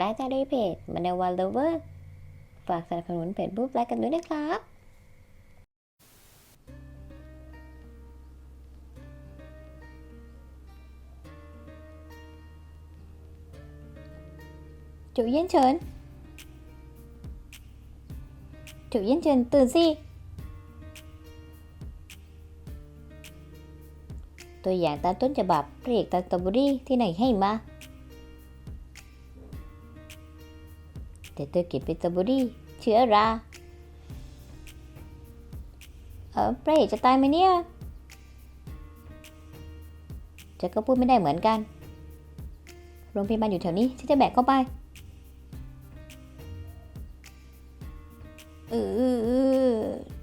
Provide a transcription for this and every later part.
รายได้ด้วยเพจมันในวันเลเวอร์ฝากสนับสนุนเพจบุ๊บไลค์กันด้วยนะครับ chủ Yên Trấn chủ Yên Trấn ตื่นสิ ตัวอย่างตามต้นฉบับพระเอกตันตบุรีที่ไหนให้มา แต่เธอเขียนเป็นตบุรีเชื้อราเออพระเอกจะตายไหมเนี่ยจะก็พูดไม่ได้เหมือนกัน โรงพยาบาลอยู่แถวนี้ฉันจะแบกเข้าไป เออเออเออ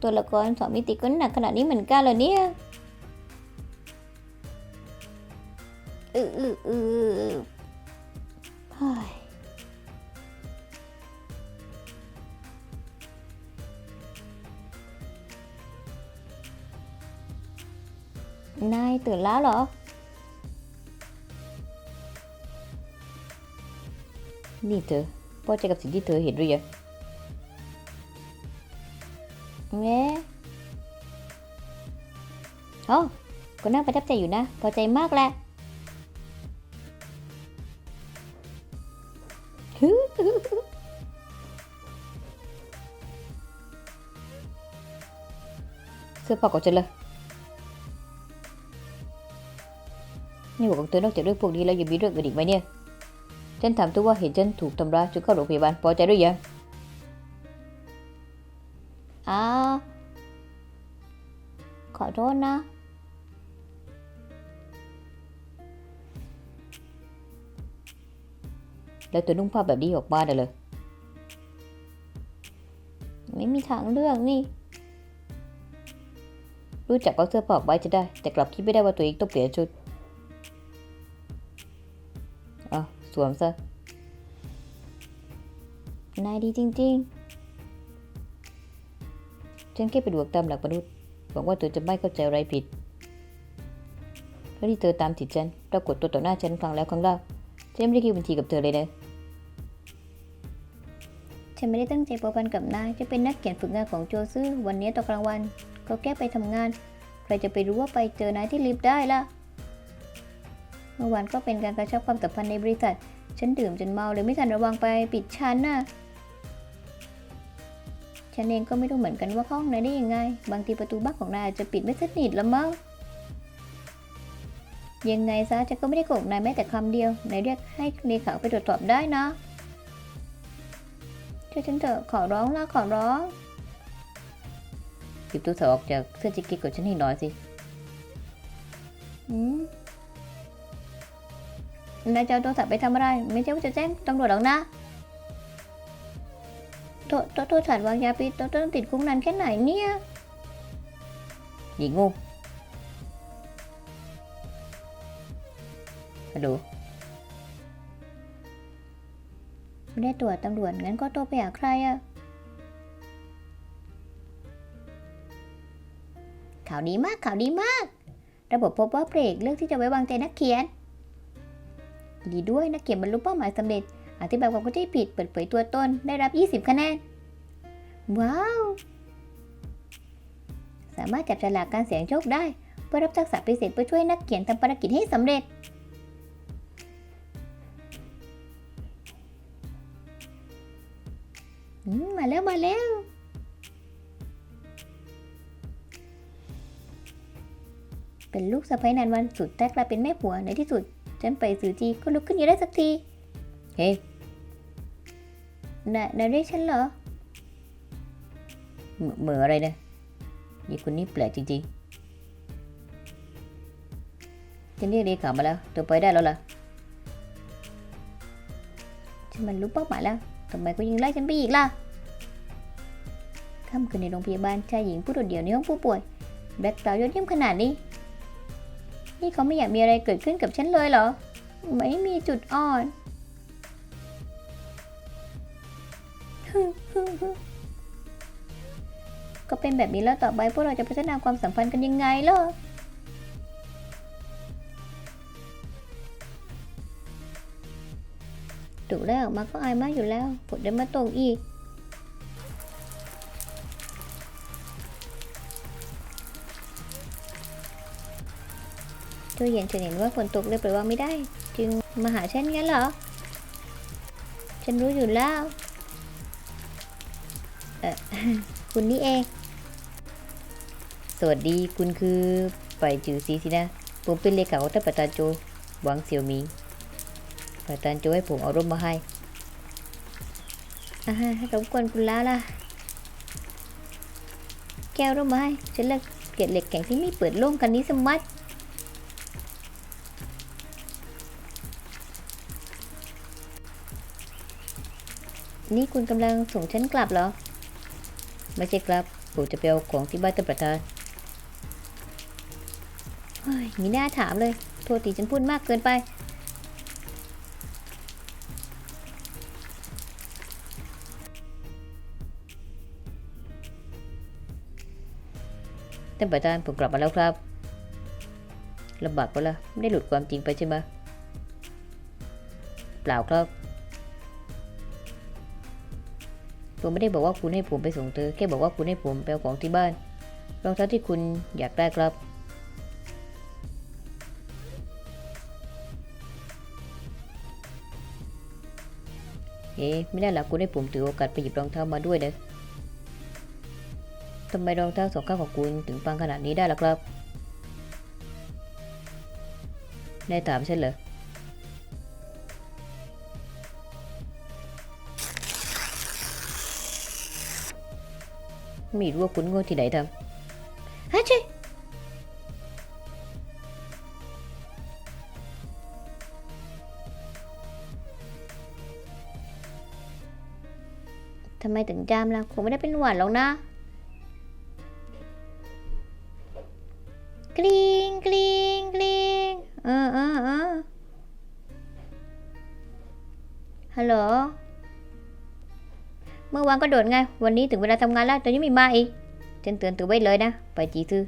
ตัวละครสองมิติก็หนักขนาดนี้เหมือนกันเหรอเนี่ยเออเออเออ นายตื่นแล้วเหรอ นี่เธอพอใจกับสิ่งที่เธอเห็นหรือยังเอ๊ะโอ้ก็น่าประทับใจอยู่นะ พอใจมากแหละเสื้อผ้าของฉันเลย นี่บอกของเธอนอกจากเรื่องพวกนี้แล้วยังมีเรื่องอื่นอีกไหมเนี่ย ฉันถามตัวว่าเห็นฉันถูกทำร้ายจนเข้าโรงพยาบาลพอใจหรือยังอ้าขอโทษนะ แล้วเธอนุ่งผ้าแบบนี้ออกมาได้เลย ไม่มีทางเลือกนี่รู้จักเอาเสื้อผ้าออกไว้จะได้ แต่กลับคิดไม่ได้ว่าตัวเองต้องเปลี่ยนชุด สวมซะนายดีจริง ๆ ฉันแค่เป็นดวงตามหลักมนุษย์หวังว่าเธอจะไม่เข้าใจอะไรผิดเพราะที่เธอตามติดฉันปรากฏตัวต่อหน้าฉันครั้งแล้วครั้งเล่าฉันไม่ได้คิดบัญชีกับเธอเลยนะฉันไม่ได้ตั้งใจประพันกับนายจะเป็นนักเขียนฝึกงานของโจซื่อวันนี้ตอนกลางวัน ก็แก้ไปทำงาน ใครจะไปรู้ว่าไปเจอนายที่ลิฟต์ได้ล่ะ เมื่อวานก็เป็นการกระชับความสัมพันธ์ในบริษัท ฉันดื่มจนเมาเลยไม่ทันระวังไปปิดชั้นน่ะฉันเองก็ไม่รู้เหมือนกันว่าเข้าห้องไหนได้ยังไง บางทีประตูบ้านของนายอาจจะปิดไม่สนิทละมั้ง ยังไงซะฉันก็ไม่ได้โกรธนายแม้แต่คำเดียวนายเรียกให้เลขาไปตรวจสอบได้นะช่วยฉันเถอะขอร้องละขอร้องหยิบตัวเสือออกจากเสื้อแจ็คเก็ตของฉันให้หน่อยสิ อืม นายจะเอาโทรศัพท์ไปทำอะไร ไม่ใช่ว่าจะแจ้งตำรวจหรอกนะโทษโทษโทษฉันวางยาพิษต้องติดคุกนานแค่ไหนเนี่ยหญิงงูฮัลโหลไม่ได้ตรวจตำรวจงั้นก็โทรไปหาใครอะข่าวดีมากข่าวดีมาก ระบบพบว่าเพลกเลือกที่จะไว้วางใจนักเขียน ดีด้วยนักเขียนบรรลุเป้าหมายสำเร็จ อธิบายความเข้าใจผิด เปิดเผยตัวตน ได้รับ 20 คะแนน ว้าว สามารถจับฉลากการเสี่ยงโชคได้ เพื่อรับทักษะพิเศษเพื่อช่วยนักเขียนทำภารกิจให้สำเร็จมมาแล้วมาแล้วเป็นลูกสะใภ้นานวันสุดแต่กลายเป็นแม่ผัวในที่สุด ฉันไปสื่อจีก็ลุกขึ้นอยู่ได้สักที เฮ้นายนายเรียกฉันเหรอ เหมืออะไรเนี่ยยี่คนนี้แปลกจริงๆ ฉันเรียกเรียกขามาแล้ว ตัวไปได้แล้วล่ะ ฉันมันรู้เป้าหมายแล้วทำไมก็ยังไล่ฉันไปอีกล่ะค่ำคืนในโรงพยาบาลชายหญิงผู้โดดเดี่ยวในห้องผู้ป่วย แบล็กกราวยอดเยี่ยมขนาดนี้ นี่เขาไม่อยากมีอะไรเกิดขึ้นกับฉันเลยเหรอ ไม่มีจุดอ่อนก็เป็นแบบนี้แล้วต่อไปพวกเราจะพัฒนาความสัมพันธ์กันยังไงล่ะถูกแล้วออกมาก็อายมากอยู่แล้วกดได้มาตรงอีก ตัวเย็นฉันเห็นว่าฝนตกเลยปล่อยวางไม่ได้ จึงมาหาฉันงั้นเหรอ ฉันรู้อยู่แล้วเออคุณนี่เอง สวัสดีคุณคือไปจือซีสินะ ผมเป็นเลขาของท่านประธานโจหวังเสี่ยวหมิงประธานโจให้ผมเอาร่มมาให้อ่าฮะรบกวนคุณแล้วล่ะ แก้วร่มมาให้ฉันเลิกเกลียดเหล็กแข็งที่ไม่เปิดโล่งกันนี้สมัด นี่คุณกำลังส่งฉันกลับเหรอ ไม่ใช่ครับ ผมจะไปเอาของที่บ้านท่านประธานเฮ้ยมีหน้าถามเลย โทษทีฉันพูดมากเกินไป ท่านประธานผมกลับมาแล้วครับลำบากปะละ่ะไม่ได้หลุดความจริงไปใช่ไหมเปล่าครับ ผมไม่ได้บอกว่าคุณให้ผมไปส่งเธอ แค่บอกว่าคุณให้ผมไปเอาของที่บ้าน รองเท้าที่คุณอยากได้ครับ เอ๊ะไม่ได้หรอกคุณให้ผมถือโอกาสไปหยิบรองเท้ามาด้วยนะทำไมรองเท้าสองข้างของคุณถึงปังขนาดนี้ได้ล่ะครับได้ถามฉันเหรอ ไม่รู้ว่าคุณโง่ที่ไหนทำฮะชิทำไมถึงจามล่ะคงไม่ได้เป็นหวัดหรอกนะ มื่อวานก็โดดไง วันนี้ถึงเวลาทำงานแล้วแต่ยังไม่มาอีกฉันเตือนตัวไว้เลยนะ ไปจีซื้อ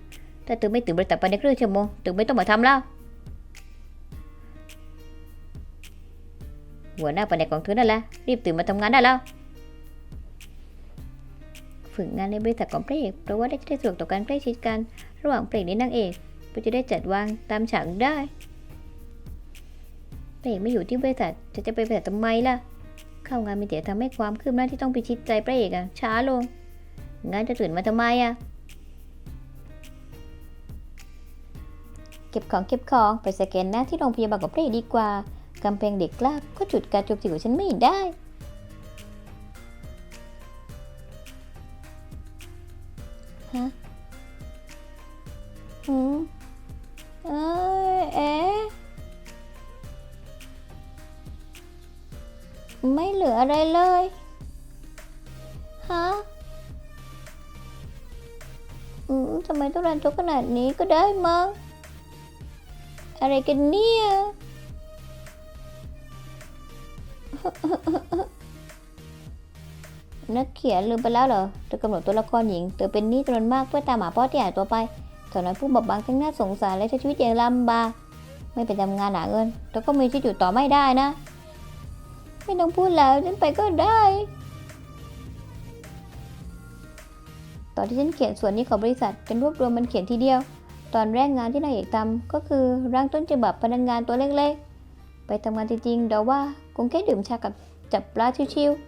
ถ้าเธอไม่ตื่นบริษัทภายในครึ่งชั่วโมงเธอไม่ต้องมาทำแล้ว หัวหน้าแผนกของเธอนั่นแหละรีบตื่นมาทำงานได้แล้ว ฝึกงานในบริษัทของพระเอกเพราะว่าได้จะได้สะดวกต่อการใกล้ชิดกัน ระหว่างพระเอกและนางเอกเพื่อจะได้จัดวางตามฉากได้พระเอกไม่อยู่ที่บริษัทจะจะไปบริษัททำไมล่ะ เข้างานมีแต่ทำให้ความคืบหน้าที่ต้องพิชิตใจพระเอกอะช้าลง งั้นจะตื่นมาทำไมอะเก็บของเก็บของไปสแกนหน้าที่โรงพยาบาลกับพระเอกดีกว่า กำแพงเด็กกล้าก็จุดการโจมตีของฉันไม่ได้ฮะอืมเอ้ย เหลืออะไรเลย ฮะ อืมทำไมต้องรันทุกขนาดนี้ก็ได้มั้ง อะไรกันเนี่ย นักเขียนลืมไปแล้วเหรอเธอกำหนดตัวละครหญิงเธอเป็นหนี้จำนวนมากเพื่อตามหาพ่อที่หายตัวไปถอนั้นผู้บอบบางทั้งน่าสงสารและใช้ชีวิตอย่างลำบากไม่ไปทำงานหาเงินแต่ก็มีชีวิตอยู่ต่อไม่ได้นะ ไม่ต้องพูดแล้วฉันไปก็ได้ ตอนที่ฉันเขียนส่วนนี้ของบริษัทฉันรวบรวมมันเขียนทีเดียว ตอนแรกงานที่นายเอกทำก็คือร่างต้นฉบับพนักงานตัวเล็กๆ ไปทำงานจริงๆเดาว่าคงแค่ดื่มชากับจับปลาชิวๆ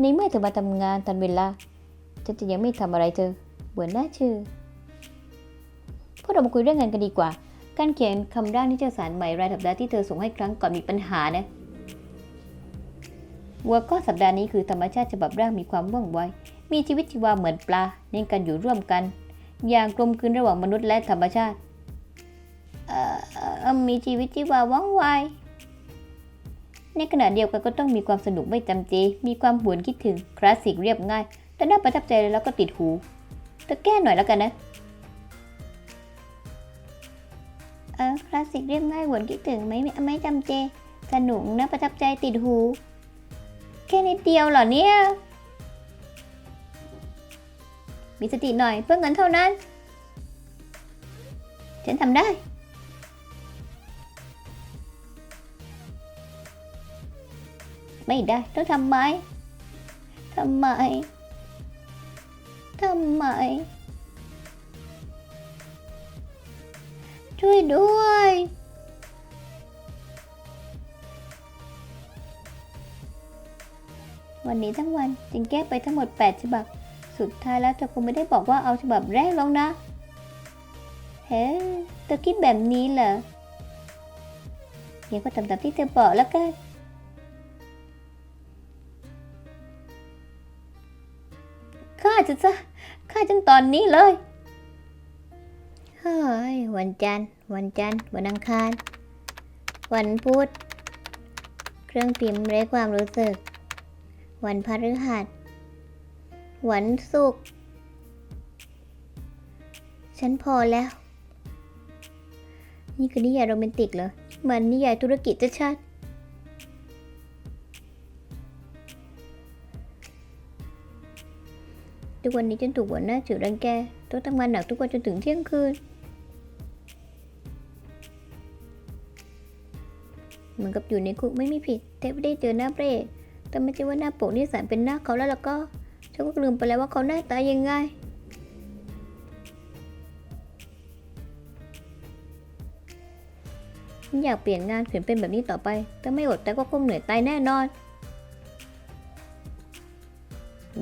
ในเมื่อเธอมาทำงานทันเวลาฉันจะยังไม่ทำอะไรเธอเบื่อหน้าชื่อพวกเรามาคุยเรื่องงานกันดีกว่า การเขียนคำร่างนิตยสารใหม่รายสัปดาห์ที่เธอส่งให้ครั้งก่อนมีปัญหานะหัวข้อสัปดาห์นี้คือธรรมชาติฉบับร่างมีความว่องไว มีชีวิตชีวาเหมือนปลาเน้นการอยู่ร่วมกัน อย่างกลมกลืนระหว่างมนุษย์และธรรมชาติเอ่อมีชีวิตชีวาว่องไว ในขณะเดียวกันก็ต้องมีความสนุกไม่จำเจ มีความหวนคิดถึงคลาสสิกเรียบง่าย แต่น่าประทับใจแล้วก็ติดหูเธอแก้หน่อยแล้วกันนะ คลาสสิกเรียบง่ายหวนคิดถึงไม่ไม่จำเจ สนุกนะประทับใจติดหู แค่นิดเดียวเหรอเนี่ย มีสติหน่อยเพื่อเงินเท่านั้น ฉันทำได้ไม่ได้ต้องทำไม ทำไม ทำไม ช่วยด้วย วันนี้ทั้งวันจึงแก้ไปทั้งหมด 8 ฉบับ สุดท้ายแล้วเธอคงไม่ได้บอกว่าเอาฉบับแรกลงนะ เฮ้เธอคิดแบบนี้เหรอเดี๋ยวก็ทำตามที่เธอบอกแล้วกันข้าจะซะข้าจนตอนนี้เลย ฮ้ยวันจันทร์ วันจันทร์ วันอังคาร วันพุธ เครื่องพิมพ์ไร้ความรู้สึก วันพฤหัส วันศุกร์ ฉันพอแล้ว นี่คือนิยายโรแมนติกเหรอ มันนิยายธุรกิจชัดทุกวันนี้ฉันถูกหัวหน้าจืดรังแกต้องทำงานหนักทุกวันจนถึงเที่ยงคืน เหมือนกับอยู่ในคุกไม่มีผิดแต่ไม่ได้เจอหน้าเปรตแต่ไม่ใช่ว่าหน้าปกนี่สารเป็นหน้าเขาแล้วแล้วก็ฉันก็ลืมไปแล้วว่าเขาหน้าตายังไงฉันอยากเปลี่ยนงานเขียนเป็นแบบนี้ต่อไปแต่ไม่อดแต่ก็คงเหนื่อยตายแน่นอน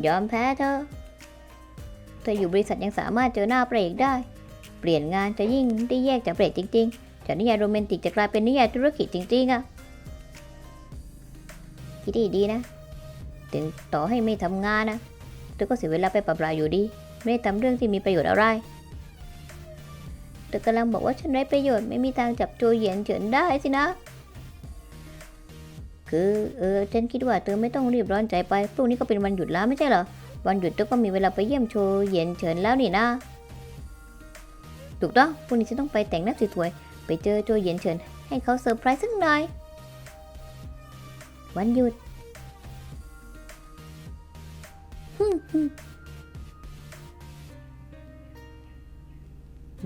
ยอมแพ้เธอเธออยู่บริษัทยังสามารถเจอหน้าเปรตได้ เปลี่ยนงานจะยิ่งได้แยกจากเปรตจริง ๆ จากนิยายโรแมนติกจะกลายเป็นนิยายธุรกิจจริงๆอะคิดดีๆนะ ถึงต่อให้ไม่ทำงานนะเธอก็เสียเวลาไปเปล่าๆอยู่ดี ไม่ได้ทำเรื่องที่มีประโยชน์อะไรเธอกำลังบอกว่าฉันไร้ประโยชน์ไม่มีทางจับโจเหยียนเฉินได้สินะ คือเออฉันคิดว่าเธอไม่ต้องรีบร้อนใจไปพรุ่งนี้ก็เป็นวันหยุดแล้วไม่ใช่เหรอ วันหยุดเธอก็มีเวลาไปเยี่ยมโชเหยียนเฉินแล้วนี่นะ ถูกต้องพรุ่งนี้ฉันต้องไปแต่งหน้าสวยๆ ไปเจอโจเหยียนเฉินให้เขาเซอร์ไพรส์สักหน่อย วันหยุด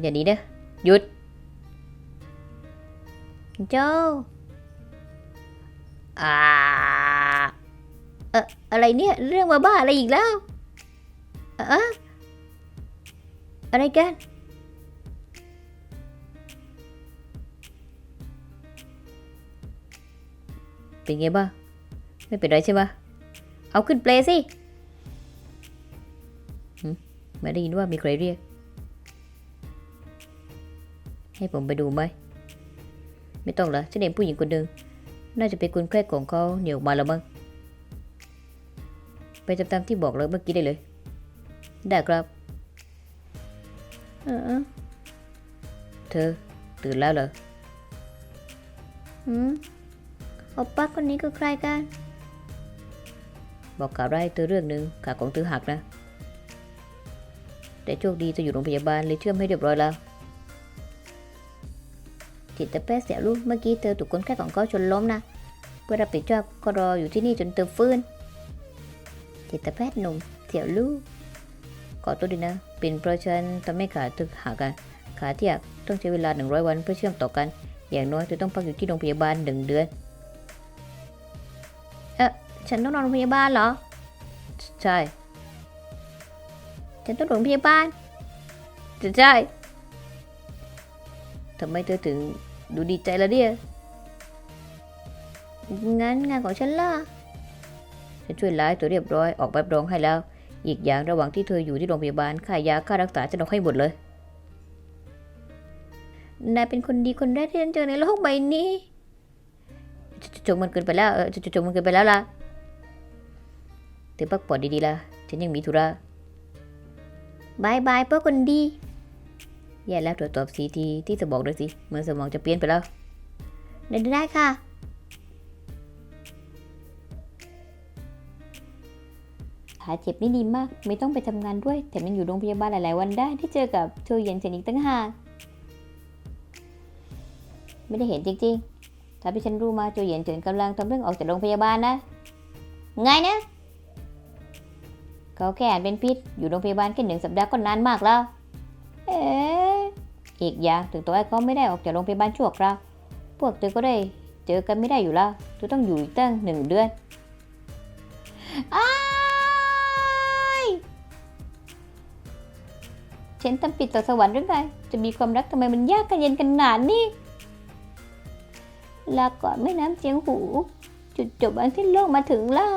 อย่าดีเด้อหยุด โจอ่าเอะอะไรเนี่ย เรื่องมาบ้าอะไรอีกแล้วอะอะไรกัน เป็นไงบ้างไม่เป็นไรใช่ไหมเอาขึ้นเปลสิไม่ได้ยินว่ามีใครเรียก ให้ผมไปดูไหม ไม่ต้องละฉันเห็นผู้หญิงคนหนึ่งน่าจะเป็นคุณแค่ของเขาเหนียวมาแล้วมั้ง ไปตามๆที่บอกเลยเมื่อกี้ได้เลย ได้ครับเออเธอตื่นแล้วเหรอ อืม อป้าคนนี้คือใครกัน บอกข่าวร้เธอเรื่องหนึ่งขาของเธอหักนะ แต่โชคดีเธออยู่โรงพยาบาลเลยเชื่อมให้เรียบร้อยแล้ว จิตแพทย์เสียลูกเมื่อกี้เธอถูกคนไข้ของเขาชนล้มนะ เพื่อรับผิดชอบก็รออยู่ที่นี่จนเธอฟื้น จิตแพทย์หนุ่มเสียลูกขอตัวดีนะ เป็นเพราะฉันทำให้ขาเธอหักกัน ขาที่หักต้องใช้เวลา 100 วันเพื่อเชื่อมต่อกัน อย่างน้อยเธอต้องพักอยู่ที่โรงพยาบาลหนึ่งเดือน ฉันต้องนอนโรงพยาบาลเหรอ ใช่ ฉันต้องโรงพยาบาลใช่ทำไมเธอถึงดูดีใจละเนี่ยงั้นงานของฉันล่ะ ฉันช่วยไล่ตัวเรียบร้อยออกใบรับรองให้แล้ว อีกอย่างระหว่างที่เธออยู่ที่โรงพยาบาลค่ายาค่ารักษาฉันเอาให้หมดเลย นายเป็นคนดีคนแรกที่ฉันเจอในโลกใบนี้จงมันเกินไปแล้วเออจจจงมันเกินไปแล้วล่ะ เธอพักผ่อนดีๆล่ะฉันยังมีธุระบายบายเพื่อคนดี แย่แล้วตรวจสอบสีทีที่สมองด้วยสิเมื่อสมองจะเปลี่ยนไปแล้ว ได้ได้ค่ะ ขาเจ็บนี่ดีมาก ไม่ต้องไปทำงานด้วย แต่มันอยู่โรงพยาบาลหลายๆวันได้ที่เจอกับโชเย็นเฉินอีกตั้งหากไม่ได้เห็นจริงๆ ถ้าที่ฉันรู้มาโจเย็นเฉินกำลังทำเรื่องออกจากโรงพยาบาลนะ ไงนะ เขาแค่เป็นพิษ อยู่โรงพยาบาลแค่หนึ่งสัปดาห์ก็นานมากแล้ว เอ๊อีกอย่างถึงตัวไอ้เขาไม่ได้ออกจากโรงพยาบาลชั่วคราว พวกเธอก็ได้เจอกันไม่ได้อยู่แล้วเธอต้องอยู่อีกตั้งหนึ่งเดือนอ้ฉันทำผิดต่อสวรรค์หรือไง จะมีความรักทำไมมันยากกันเย็นกันหนานนี่ลาก่อนไม่น้ำเจียงหู จุดจบอันที่โลกมาถึงแล้ว